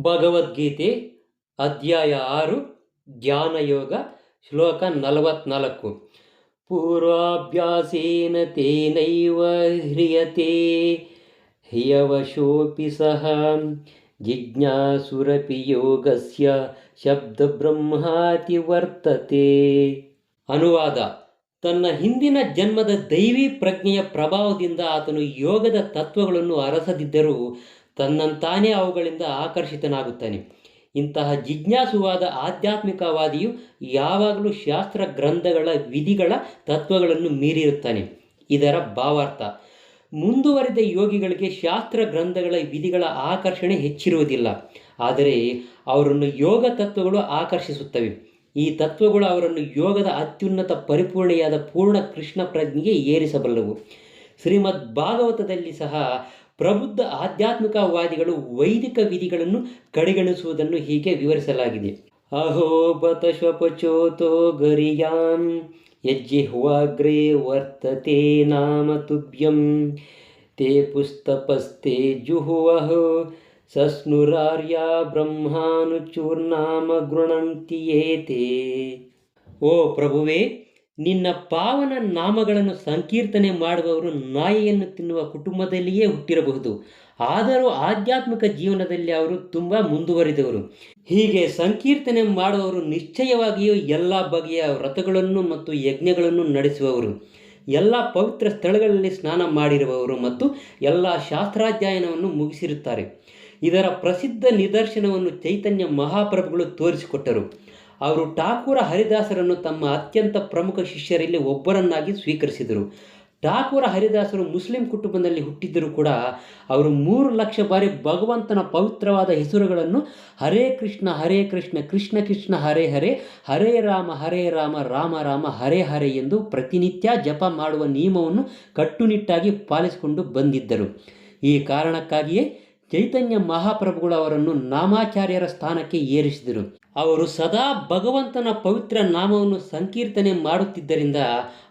ಭಗವದ್ಗೀತೆ ಅಧ್ಯಾಯ ಆರು ಜ್ಞಾನಯೋಗ ಶ್ಲೋಕ ನಲವತ್ನಾಲ್ಕು. ಪೂರ್ವಾಭ್ಯಾಸೇನ ತೇನೈವ ಹ್ರಿಯತೆ ಹ್ಯವಶೋಪಿ ಸಹ. ಜಿಜ್ಞಾಸುರಪಿ ಯೋಗಸ್ಯ ಶಬ್ದಬ್ರಹ್ಮಾತಿ ವರ್ತತೆ. ಅನುವಾದ, ತನ್ನ ಹಿಂದಿನ ಜನ್ಮದ ದೈವಿ ಪ್ರಜ್ಞೆಯ ಪ್ರಭಾವದಿಂದ ಆತನು ಯೋಗದ ತತ್ವಗಳನ್ನು ಅರಸದಿದ್ದರೂ ತನ್ನಂತಾನೇ ಅವುಗಳಿಂದ ಆಕರ್ಷಿತನಾಗುತ್ತಾನೆ. ಇಂತಹ ಜಿಜ್ಞಾಸುವಾದ ಆಧ್ಯಾತ್ಮಿಕವಾದಿಯು ಯಾವಾಗಲೂ ಶಾಸ್ತ್ರ ಗ್ರಂಥಗಳ ವಿಧಿಗಳ ತತ್ವಗಳನ್ನು ಮೀರಿರುತ್ತಾನೆ. ಇದರ ಭಾವಾರ್ಥ, ಮುಂದುವರಿದ ಯೋಗಿಗಳಿಗೆ ಶಾಸ್ತ್ರ ಗ್ರಂಥಗಳ ವಿಧಿಗಳ ಆಕರ್ಷಣೆ ಹೆಚ್ಚಿರುವುದಿಲ್ಲ. ಆದರೆ ಅವರನ್ನು ಯೋಗ ತತ್ವಗಳು ಆಕರ್ಷಿಸುತ್ತವೆ. ಈ ತತ್ವಗಳು ಅವರನ್ನು ಯೋಗದ ಅತ್ಯುನ್ನತ ಪರಿಪೂರ್ಣೆಯಾದ ಪೂರ್ಣ ಕೃಷ್ಣ ಪ್ರಜ್ಞೆಗೆ ಏರಿಸಬಲ್ಲವು. ಶ್ರೀಮದ್ ಭಾಗವತದಲ್ಲಿ ಸಹ ಪ್ರಬುದ್ಧ ಆಧ್ಯಾತ್ಮಿಕವಾದಿಗಳು ವೈದಿಕ ವಿಧಿಗಳನ್ನು ಕಡೆಗಣಿಸುವುದನ್ನು ಹೀಗೆ ವಿವರಿಸಲಾಗಿದೆ. ಅಹೋ ಬತ ಶ್ವಪಚೋತೋ ಗರಿಯಾಂ ಯಜ್ಜಿಹ್ವಾಗ್ರೇ ವರ್ತತೆ ನಾಮ ತುಭ್ಯಂ, ತೇ ಪುಸ್ತಪಸ್ತೆ ಜುಹುವಹೋ ಸಸ್ನುರಾರ್ಯ ಬ್ರಹ್ಮಾನುಚೂರ್ನಾಮ ಗೃಣಂತಿಯೇತೇ. ಓ ಪ್ರಭುವೇ ನಿನ್ನ ಪಾವನ ನಾಮಗಳನ್ನು ಸಂಕೀರ್ತನೆ ಮಾಡುವವರು ನಾಯಿಯನ್ನು ತಿನ್ನುವ ಕುಟುಂಬದಲ್ಲಿಯೇ ಹುಟ್ಟಿರಬಹುದು. ಆದರೂ ಆಧ್ಯಾತ್ಮಿಕ ಜೀವನದಲ್ಲಿ ಅವರು ತುಂಬ ಮುಂದುವರಿದವರು. ಹೀಗೆ ಸಂಕೀರ್ತನೆ ಮಾಡುವವರು ನಿಶ್ಚಯವಾಗಿಯೂ ಎಲ್ಲ ಬಗೆಯ ವ್ರತಗಳನ್ನು ಮತ್ತು ಯಜ್ಞಗಳನ್ನು ನಡೆಸುವವರು. ಎಲ್ಲ ಪವಿತ್ರ ಸ್ಥಳಗಳಲ್ಲಿ ಸ್ನಾನ ಮಾಡಿರುವವರು ಮತ್ತು ಎಲ್ಲ ಶಾಸ್ತ್ರಾಧ್ಯಯನವನ್ನು ಮುಗಿಸಿರುತ್ತಾರೆ. ಇದರ ಪ್ರಸಿದ್ಧ ನಿದರ್ಶನವನ್ನು ಚೈತನ್ಯ ಮಹಾಪ್ರಭುಗಳು ತೋರಿಸಿಕೊಟ್ಟರು. ಅವರು ಠಾಕೂರ ಹರಿದಾಸರನ್ನು ತಮ್ಮ ಅತ್ಯಂತ ಪ್ರಮುಖ ಶಿಷ್ಯರಲ್ಲಿ ಒಬ್ಬರನ್ನಾಗಿ ಸ್ವೀಕರಿಸಿದರು. ಠಾಕೂರ ಹರಿದಾಸರು ಮುಸ್ಲಿಂ ಕುಟುಂಬದಲ್ಲಿ ಹುಟ್ಟಿದ್ದರೂ ಕೂಡ ಅವರು ಮೂರು ಲಕ್ಷ ಬಾರಿ ಭಗವಂತನ ಪವಿತ್ರವಾದ ಹೆಸರುಗಳನ್ನು ಹರೇ ಕೃಷ್ಣ ಹರೇ ಕೃಷ್ಣ ಕೃಷ್ಣ ಕೃಷ್ಣ, ಹರೇ ಹರೇ ಹರೇ ರಾಮ ಹರೇ ರಾಮ ರಾಮ ರಾಮ, ಹರೇ ಹರೇ ಎಂದು ಪ್ರತಿನಿತ್ಯ ಜಪ ಮಾಡುವ ನಿಯಮವನ್ನು ಕಟ್ಟುನಿಟ್ಟಾಗಿ ಪಾಲಿಸಿಕೊಂಡು ಬಂದಿದ್ದರು. ಈ ಕಾರಣಕ್ಕಾಗಿಯೇ ಚೈತನ್ಯ ಮಹಾಪ್ರಭುಗಳು ಅವರನ್ನು ನಾಮಾಚಾರ್ಯರ ಸ್ಥಾನಕ್ಕೆ ಏರಿಸಿದರು. ಅವರು ಸದಾ ಭಗವಂತನ ಪವಿತ್ರ ನಾಮವನ್ನು ಸಂಕೀರ್ತನೆ ಮಾಡುತ್ತಿದ್ದರಿಂದ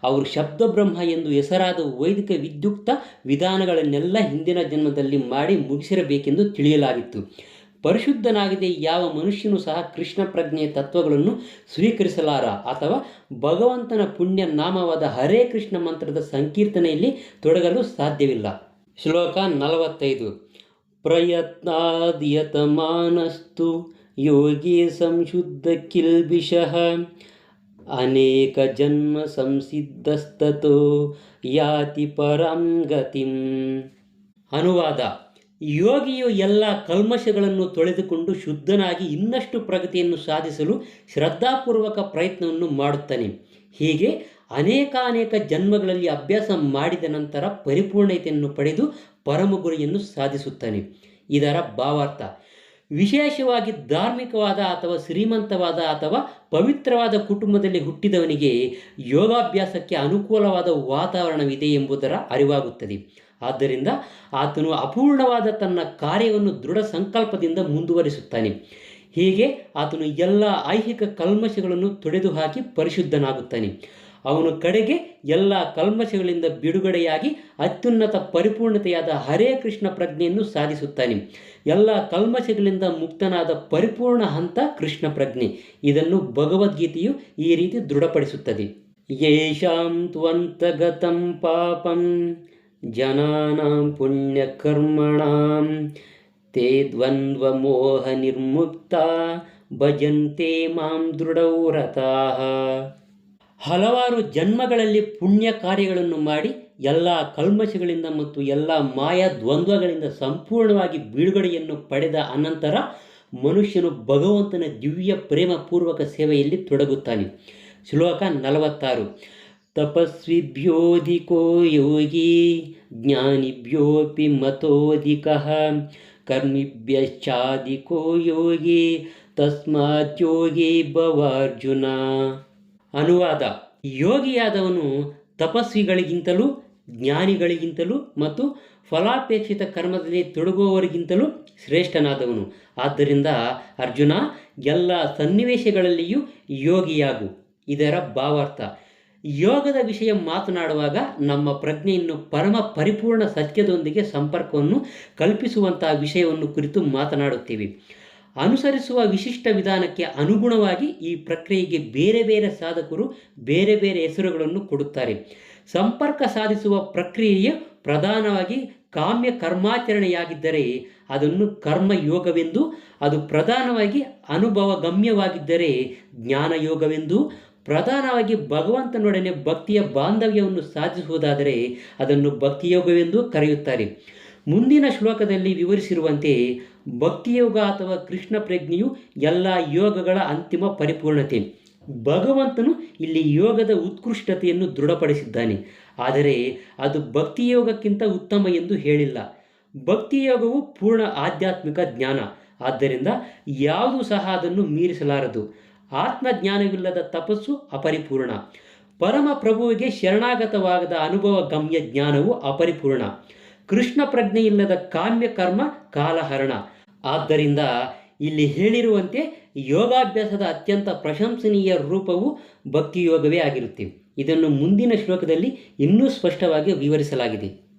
ಅವರು ಶಬ್ದಬ್ರಹ್ಮ ಎಂದು ಹೆಸರಾದ ವೈದಿಕ ವಿದ್ಯುಕ್ತ ವಿಧಾನಗಳನ್ನೆಲ್ಲ ಹಿಂದಿನ ಜನ್ಮದಲ್ಲಿ ಮಾಡಿ ಮುಗಿಸಿರಬೇಕೆಂದು ತಿಳಿಯಲಾಗಿತ್ತು. ಪರಿಶುದ್ಧನಾಗಿದೆ, ಯಾವ ಮನುಷ್ಯನೂ ಸಹ ಕೃಷ್ಣ ಪ್ರಜ್ಞೆಯ ತತ್ವಗಳನ್ನು ಸ್ವೀಕರಿಸಲಾರ ಅಥವಾ ಭಗವಂತನ ಪುಣ್ಯ ನಾಮವಾದ ಹರೇ ಕೃಷ್ಣ ಮಂತ್ರದ ಸಂಕೀರ್ತನೆಯಲ್ಲಿ ತೊಡಗಲು ಸಾಧ್ಯವಿಲ್ಲ. ಶ್ಲೋಕ ನಲವತ್ತೈದು. ಪ್ರಯತ್ನಾದ್ಯತಮಾನಸ್ತು ಯೋಗಿ ಸಂಶುದ್ಧ ಕಿಲ್ಬಿಷಃ ಅನೇಕ ಜನ್ಮ ಸಂಸಿದ್ಧಸ್ತತೋ ಯಾತಿ ಪರಂ ಗತಿಂ. ಅನುವಾದ. ಯೋಗಿಯು ಎಲ್ಲ ಕಲ್ಮಶಗಳನ್ನು ತೊಳೆದುಕೊಂಡು ಶುದ್ಧನಾಗಿ ಇನ್ನಷ್ಟು ಪ್ರಗತಿಯನ್ನು ಸಾಧಿಸಲು ಶ್ರದ್ಧಾಪೂರ್ವಕ ಪ್ರಯತ್ನವನ್ನು ಮಾಡುತ್ತಾನೆ. ಹೀಗೆ ಅನೇಕಾನೇಕ ಜನ್ಮಗಳಲ್ಲಿ ಅಭ್ಯಾಸ ಮಾಡಿದ ನಂತರ ಪರಿಪೂರ್ಣತೆಯನ್ನು ಪಡೆದು ಪರಮ ಗುರಿಯನ್ನು ಸಾಧಿಸುತ್ತಾನೆ. ಇದರ ಭಾವಾರ್ಥ ವಿಶೇಷವಾಗಿ ಧಾರ್ಮಿಕವಾದ ಅಥವಾ ಶ್ರೀಮಂತವಾದ ಅಥವಾ ಪವಿತ್ರವಾದ ಕುಟುಂಬದಲ್ಲಿ ಹುಟ್ಟಿದವನಿಗೆ ಯೋಗಾಭ್ಯಾಸಕ್ಕೆ ಅನುಕೂಲವಾದ ವಾತಾವರಣವಿದೆ ಎಂಬುದರ ಅರಿವಾಗುತ್ತದೆ. ಆದ್ದರಿಂದ ಆತನು ಅಪೂರ್ಣವಾದ ತನ್ನ ಕಾರ್ಯವನ್ನು ದೃಢ ಸಂಕಲ್ಪದಿಂದ ಮುಂದುವರಿಸುತ್ತಾನೆ. ಹೀಗೆ ಆತನು ಎಲ್ಲ ಐಹಿಕ ಕಲ್ಮಶಗಳನ್ನು ತೊಡೆದುಹಾಕಿ ಪರಿಶುದ್ಧನಾಗುತ್ತಾನೆ. ಅವನು ಕಡೆಗೆ ಎಲ್ಲ ಕಲ್ಮಶಗಳಿಂದ ಬಿಡುಗಡೆಯಾಗಿ ಅತ್ಯುನ್ನತ ಪರಿಪೂರ್ಣತೆಯಾದ ಹರೇ ಕೃಷ್ಣ ಪ್ರಜ್ಞೆಯನ್ನು ಸಾಧಿಸುತ್ತಾನೆ. ಎಲ್ಲ ಕಲ್ಮಶಗಳಿಂದ ಮುಕ್ತನಾದ ಪರಿಪೂರ್ಣ ಹಂತ ಕೃಷ್ಣ ಪ್ರಜ್ಞೆ. ಇದನ್ನು ಭಗವದ್ಗೀತೆಯು ಈ ರೀತಿ ದೃಢಪಡಿಸುತ್ತದೆ. ಯೇಷಾಂ ತ್ವಂತಗತಂ ಪಾಪಂ ಜನಾನಾಂ ಪುಣ್ಯಕರ್ಮಣಾಂ ತೇ ದ್ವಂದ್ವ ಮೋಹ ನಿರ್ಮುಕ್ತ ಭಜಂತೆ ಮಾಂ ದೃಢವ್ರತಾಃ ಹಲವಾರು ಜನ್ಮಗಳಲ್ಲಿ ಪುಣ್ಯ ಕಾರ್ಯಗಳನ್ನು ಮಾಡಿ ಎಲ್ಲ ಕಲ್ಮಶಗಳಿಂದ ಮತ್ತು ಎಲ್ಲ ಮಾಯಾ ದ್ವಂದ್ವಗಳಿಂದ ಸಂಪೂರ್ಣವಾಗಿ ಬಿಡುಗಡೆಯನ್ನು ಪಡೆದ ಅನಂತರ ಮನುಷ್ಯನು ಭಗವಂತನ ದಿವ್ಯ ಪ್ರೇಮಪೂರ್ವಕ ಸೇವೆಯಲ್ಲಿ ತೊಡಗುತ್ತಾನೆ. ಶ್ಲೋಕ ನಲವತ್ತಾರು. ತಪಸ್ವಿಭ್ಯೋಧಿಕೋ ಯೋಗಿ ಜ್ಞಾನಿಭ್ಯೋಪಿ ಮತೋಧಿಕ ಕರ್ಮಿಭ್ಯಶ್ಚಾಧಿಕೋ ಯೋಗಿ ತಸ್ಮಾತ್ ಯೋಗಿ ಭವಾರ್ಜುನ. ಅನುವಾದ. ಯೋಗಿಯಾದವನು ತಪಸ್ವಿಗಳಿಗಿಂತಲೂ, ಜ್ಞಾನಿಗಳಿಗಿಂತಲೂ ಮತ್ತು ಫಲಾಪೇಕ್ಷಿತ ಕರ್ಮದಲ್ಲಿ ತೊಡಗುವವರಿಗಿಂತಲೂ ಶ್ರೇಷ್ಠನಾದವನು. ಆದ್ದರಿಂದ ಅರ್ಜುನ, ಎಲ್ಲ ಸನ್ನಿವೇಶಗಳಲ್ಲಿಯೂ ಯೋಗಿಯಾಗು. ಇದರ ಭಾವಾರ್ಥ. ಯೋಗದ ವಿಷಯ ಮಾತನಾಡುವಾಗ ನಮ್ಮ ಪ್ರಜ್ಞೆಯನ್ನು ಪರಮ ಪರಿಪೂರ್ಣ ಸತ್ಯದೊಂದಿಗೆ ಸಂಪರ್ಕವನ್ನು ಕಲ್ಪಿಸುವಂತಹ ವಿಷಯವನ್ನು ಕುರಿತು ಮಾತನಾಡುತ್ತೇವೆ. ಅನುಸರಿಸುವ ವಿಶಿಷ್ಟ ವಿಧಾನಕ್ಕೆ ಅನುಗುಣವಾಗಿ ಈ ಪ್ರಕ್ರಿಯೆಗೆ ಬೇರೆ ಬೇರೆ ಸಾಧಕರು ಬೇರೆ ಬೇರೆ ಹೆಸರುಗಳನ್ನು ಕೊಡುತ್ತಾರೆ. ಸಂಪರ್ಕ ಸಾಧಿಸುವ ಪ್ರಕ್ರಿಯೆಯು ಪ್ರಧಾನವಾಗಿ ಕಾಮ್ಯ ಕರ್ಮಾಚರಣೆಯಾಗಿದ್ದರೆ ಅದನ್ನು ಕರ್ಮಯೋಗವೆಂದು, ಅದು ಪ್ರಧಾನವಾಗಿ ಅನುಭವ ಗಮ್ಯವಾಗಿದ್ದರೆ ಜ್ಞಾನಯೋಗವೆಂದು, ಪ್ರಧಾನವಾಗಿ ಭಗವಂತನೊಡನೆ ಭಕ್ತಿಯ ಬಾಂಧವ್ಯವನ್ನು ಸಾಧಿಸುವುದಾದರೆ ಅದನ್ನು ಭಕ್ತಿಯೋಗವೆಂದು ಕರೆಯುತ್ತಾರೆ. ಮುಂದಿನ ಶ್ಲೋಕದಲ್ಲಿ ವಿವರಿಸಿರುವಂತೆ ಭಕ್ತಿಯೋಗ ಅಥವಾ ಕೃಷ್ಣ ಪ್ರಜ್ಞೆಯು ಎಲ್ಲ ಯೋಗಗಳ ಅಂತಿಮ ಪರಿಪೂರ್ಣತೆ. ಭಗವಂತನು ಇಲ್ಲಿ ಯೋಗದ ಉತ್ಕೃಷ್ಟತೆಯನ್ನು ದೃಢಪಡಿಸಿದ್ದಾನೆ. ಆದರೆ ಅದು ಭಕ್ತಿಯೋಗಕ್ಕಿಂತ ಉತ್ತಮ ಎಂದು ಹೇಳಿಲ್ಲ. ಭಕ್ತಿಯೋಗವು ಪೂರ್ಣ ಆಧ್ಯಾತ್ಮಿಕ ಜ್ಞಾನ. ಆದ್ದರಿಂದ ಯಾವುದೂ ಸಹ ಅದನ್ನು ಮೀರಿಸಲಾರದು. ಆತ್ಮಜ್ಞಾನವಿಲ್ಲದ ತಪಸ್ಸು ಅಪರಿಪೂರ್ಣ. ಪರಮ ಪ್ರಭುವಿಗೆ ಶರಣಾಗತವಾಗದ ಅನುಭವ ಗಮ್ಯ ಜ್ಞಾನವು ಅಪರಿಪೂರ್ಣ. ಕೃಷ್ಣ ಪ್ರಜ್ಞೆ ಇಲ್ಲದ ಕಾಮ್ಯ ಕರ್ಮ ಕಾಲಹರಣ. ಆದ್ದರಿಂದ ಇಲ್ಲಿ ಹೇಳಿರುವಂತೆ ಯೋಗಾಭ್ಯಾಸದ ಅತ್ಯಂತ ಪ್ರಶಂಸನೀಯ ರೂಪವು ಭಕ್ತಿಯೋಗವೇ ಆಗಿರುತ್ತೆ. ಇದನ್ನು ಮುಂದಿನ ಶ್ಲೋಕದಲ್ಲಿ ಇನ್ನೂ ಸ್ಪಷ್ಟವಾಗಿ ವಿವರಿಸಲಾಗಿದೆ.